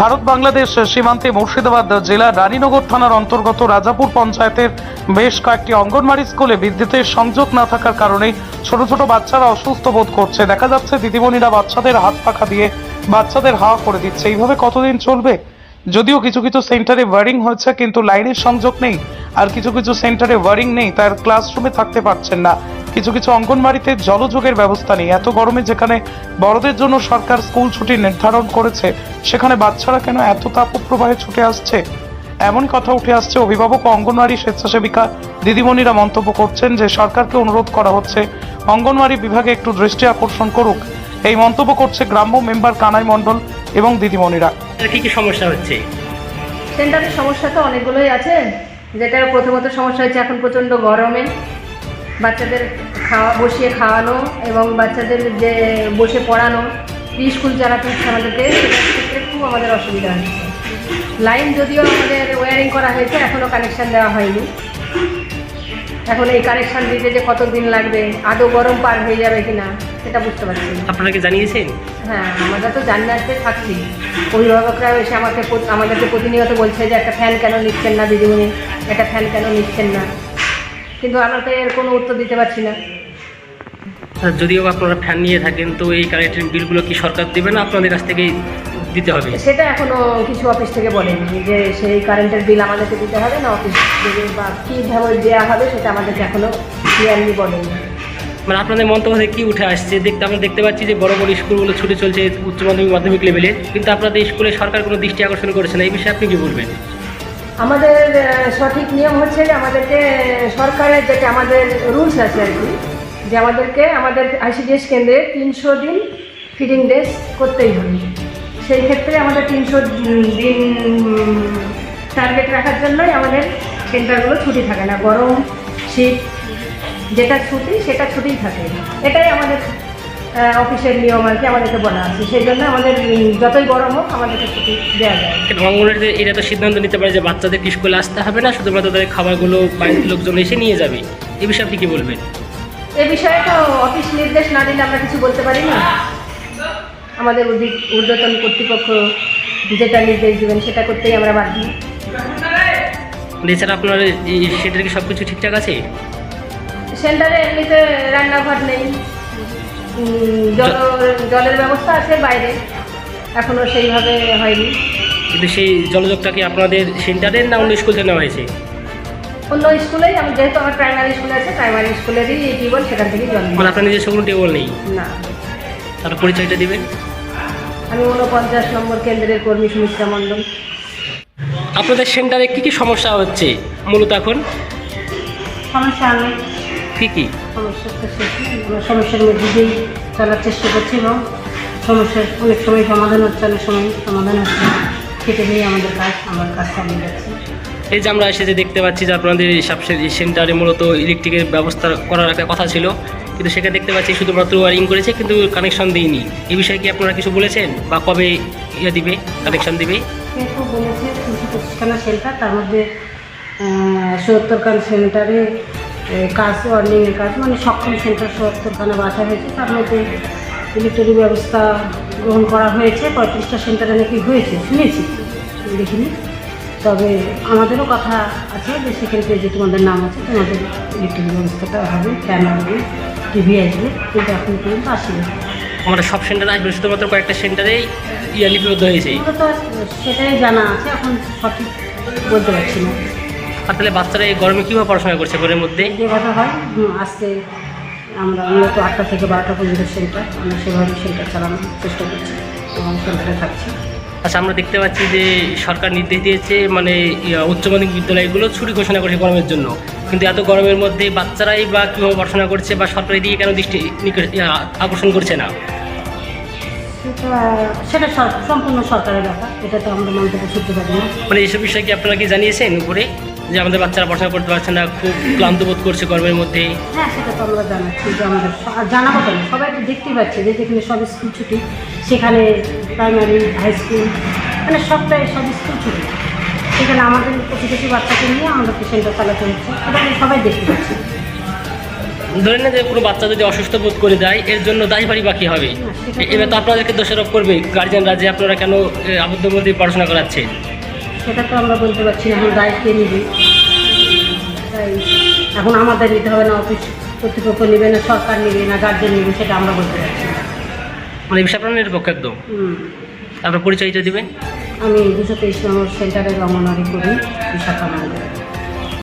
ভারত বাংলাদেশ সীমান্তে মুর্শিদাবাদ জেলার রানীনগর থানার অন্তর্গত রাজাপুর পঞ্চায়েতের বেশ কয়েকটি অঙ্গনওয়াড়ি স্কুলে বিদ্যুতের সংযোগ না থাকার কারণে ছোট ছোট বাচ্চারা অসুস্থ বোধ করছে। দেখা যাচ্ছে দিদিমণিরা বাচ্চাদের হাত পাখা দিয়ে বাচ্চাদের হাওয়া করে দিচ্ছে। এইভাবে কতদিন চলবে? যদিও কিছু কিছু সেন্টারে ওয়ারিং হয়েছে, কিন্তু লাইনের সংযোগ নেই। আর কিছু কিছু সেন্টারে ওয়ারিং নেই, তার ক্লাসরুমে থাকতে পারছেন না। কিছু কিছু অঙ্গনবাড়িতে জলযোগের ব্যবস্থা নেই। এত গরমে যেখানে বড়দের জন্য সরকার স্কুল ছুটি নির্ধারণ করেছে সেখানে বাচ্চারা কেন এত তাপপ্রবাহে ছুটে আসছে? এমন কথা উঠে আসছে অভিভাবক ও অঙ্গনওয়াড়ি স্বেচ্ছাসেবিকা দিদিমণিরা মন্তব্য করছেন যে সরকারকে অনুরোধ করা হচ্ছে অঙ্গনওয়াড়ি বিভাগে একটু দৃষ্টি আকর্ষণ করুক। এই মন্তব্য করছে গ্রাম্য মেম্বার কানাই মণ্ডল এবং দিদিমণিরা। কি কি সমস্যা হচ্ছে? সেন্টারের সমস্যা তো অনেকগুলোই আছে। যেটা প্রথমত সমস্যা হচ্ছে এখন প্রচণ্ড গরমে। বাচ্চাদের খাওয়া বসিয়ে খাওয়ানো এবং বাচ্চাদের যে বসে পড়ানো স্কুল চালাতে হচ্ছে আমাদেরকে সেটার ক্ষেত্রে খুব আমাদের অসুবিধা হচ্ছে। লাইন যদিও আমাদের ওয়ারিং করা হয়েছে এখনও কানেকশান দেওয়া হয়নি। এখন এই কানেকশান দিতে যে কতদিন লাগবে আদৌ গরম পার হয়ে যাবে কিনা সেটা বুঝতে পারছি না। আপনারা কি জানিয়েছেন? হ্যাঁ আমরা তো জান্নাতে থাকছি। অভিভাবকরা এসে আমাকে আমাদেরকে প্রতিনিয়ত বলছে যে একটা ফ্যান কেন নিচ্ছেন না দিদিমণি? একটা ফ্যান কেন নিচ্ছেন না? কিন্তু আমরা তো এর কোনো উত্তর দিতে পারছি না। যদিও আপনারা ফ্যান নিয়ে থাকেন তো এই কারেন্টের বিলগুলো কি সরকার দেবে না আপনাদের কাছ থেকেই দিতে হবে? সেটা এখনও কিছু অফিস থেকে বলেনি যে সেই কারেন্টের বিল আমাদেরকে দিতে হবে না অফিস থেকে বা কীভাবে দেওয়া হবে সেটা আমাদেরকে এখনও ক্লিয়ারলি বলেনি। মানে আপনাদের মন্তব্য থেকে কি উঠে আসছে? দেখতে আমরা দেখতে পাচ্ছি যে বড় বড় স্কুলগুলো ছুটে চলছে উচ্চ মাধ্যমিক মাধ্যমিক লেভেলে কিন্তু আপনাদের স্কুলে সরকার কোনো দৃষ্টি আকর্ষণ করেছে না এই বিষয়ে আপনি কি বলবেন? আমাদের সঠিক নিয়ম হচ্ছে যে আমাদেরকে সরকারের যেটা আমাদের রুলস আছে আর কি যে আমাদেরকে, আমাদের আইসিডিএস কেন্দ্রে তিনশো দিন ফিডিং ডেস করতেই হবে। সেই ক্ষেত্রে আমাদের তিনশো দিন টার্গেট রাখার জন্যই আমাদের সেন্টারগুলো ছুটি থাকে না। গরম শীত যেটা ছুটি, সেটা ছুটিই থাকে। এটাই আমাদের অফিসের নিয়ম আর কি, আমাদেরকে বলা আছে। সেই জন্য আমাদের যতই গরম হোক, আমাদেরকে ছুটি দেওয়া যায়। অঙ্গনওয়াড়িতে এটা তো সিদ্ধান্ত নিতে পারে যে বাচ্চাদের স্কুলে আসতে হবে না, শুধুমাত্র তাদের খাবারগুলো বাইরের লোকজন এসে নিয়ে যাবে। এই বিষয়ে আপনি কি বলবেন? এ বিষয়ে তো অফিস নির্দেশ না দিলে আমরা কিছু বলতে পারি না আমাদের ঊর্ধ্বতন কর্তৃপক্ষ যেটা নির্দেশ দেবেন সেটা করতেই আমরা বাধ্য। মানে এছাড়া আপনার এই সেটার কি সব কিছু ঠিকঠাক আছে? সেন্টারে এমনিতে রান্নাঘর নেই। জল জলের ব্যবস্থা আছে বাইরে। এখনও সেইভাবে হয়নি। কিন্তু সেই জলযোগটা কি আপনাদের সেন্টারের না অন্য স্কুল থেকে নেওয়া হয়েছে? অন্য স্কুলেই আমি যেহেতু আমার প্রাইমারি স্কুল আছে প্রাইমারি স্কুলেরই টিউবওয়েল সেখান থেকেই জল। মানে আপনার নিজস্ব কোনো টেবল নেই? না। তার পরিচয়টা দিবেন? আমি ঊনপঞ্চাশ নম্বর কেন্দ্রের কর্মী সুমিত্রা মণ্ডল। আপনাদের সেন্টারে কি কি সমস্যা হচ্ছে মূলত এখন? সমস্যা আমি কি কি? শেষ সমস্যার মধ্যে দিয়েই চলার চেষ্টা করছি এবং সমস্যার অনেক সময় সমাধান হচ্ছে অনেক সময় সমাধান হচ্ছে না। কেটে দিয়ে আমাদের কাজ আমার কাজ চালিয়ে যাচ্ছে। এই যে আমরা এসে যে দেখতে পাচ্ছি যে আপনাদের সাব সেন্টারে মূলত ইলেকট্রিকের ব্যবস্থা করার একটা কথা ছিল, কিন্তু সেখানে দেখতে পাচ্ছি শুধুমাত্র ওয়ারিং করেছে, কিন্তু কানেকশন দিইনি এই বিষয়ে কি আপনারা কিছু বলেছেন? বা কবে ইয়ে দিবে? কানেকশন দিবে? সেন্টার, তার মধ্যে সত্তরখানা সেন্টারে কাজ ওয়ার্নিংয়ের কাজ মানে সক্ষম সেন্টার সত্তরখানা বাসা হয়েছে। তার মধ্যে ইলেকট্রিক ব্যবস্থা গ্রহণ করা হয়েছে। পঁয়ত্রিশটা সেন্টারে নাকি হয়েছে, শুনেছি। দেখিনি তবে আমাদেরও কথা আছে যে সেখানে যে তোমাদের নাম আছে তোমাদের ইলেকট্রিক ব্যবস্থাটা হবে ফ্যান আসবে টিভি আসবে কিন্তু এখন পর্যন্ত আসেনি। আমরা সব সেন্টারে আসবে শুধুমাত্র কয়েকটা সেন্টারেই ইয়ে লিপিবদ্ধ হয়েছে। সেটাই জানা আছে এখন সঠিক বলতে পারছি না। আর তাহলে বাচ্চারা এই গরমে কীভাবে পড়াশোনা করছে ঘরের মধ্যে? যেভাবে হয় আজকে আমরা মূলত আটটা থেকে বারোটা পর্যন্ত সেন্টার আমরা সেভাবে সেন্টার চালানোর চেষ্টা করছি এবং সেন্টারে থাকছি। আচ্ছা আমরা দেখতে পাচ্ছি যে সরকার নির্দেশ দিয়েছে মানে উচ্চ মাধ্যমিক বিদ্যালয়গুলো ছুটি ঘোষণা করেছে গরমের জন্য। কিন্তু এত গরমের মধ্যে বাচ্চারাই বা কীভাবে পড়াশোনা করছে বা সরকারের দিকে কেন দৃষ্টি আকর্ষণ করছে না? সেটা সম্পূর্ণ সরকারের ব্যাপার এটা তো আমরা মন্তব্য করতে পারি না। মানে এইসব বিষয়ে কি আপনারা কি জানিয়েছেন উপরে? যে আমাদের বাচ্চারা পড়াশোনা করতে পারছে না খুব ক্লান্ত বোধ করছে গরমের মধ্যে হ্যাঁ সেটা তো আমরা জানাচ্ছি যে আমাদের জানাব কেন? সবাই তো দেখতেই পাচ্ছে যে যেখানে সব স্কুল ছুটি সেখানে প্রাইমারি হাই স্কুল মানে সবটাই সব স্কুল ছুটি। সেখানে আমাদের কিছু কিছু বাচ্চাকে নিয়ে আমাদের সেন্টার চালাতে হচ্ছে এটা আমরা সবাই দেখতে পাচ্ছি। ধরে না যে কোনো বাচ্চা যদি অসুস্থ বোধ করে যায় এর জন্য দায়ভারি বাকি হবে। এবার তো আপনাদেরকে দোষারোপ করবে গার্জিয়ানরা যে আপনারা কেন আবদ্ধ মধ্যে পড়াশোনা করাচ্ছেন। সেটা তো আমরা বলতে পারছি না এখন দায়িত্বে নিবি। তাই এখন আমাদের নিতে হবে না অফিস কর্তৃপক্ষ নেবে না সরকার নেবে না গার্জেন নেবে সেটা আমরা বলতে পারছি না। মানে এই বিষয়ে নিরপেক্ষ একদম। আপনার পরিচয়টা দিবেন? আমি দুশো তেইশ নম্বর সেন্টারে রমনারি করি বিশাখা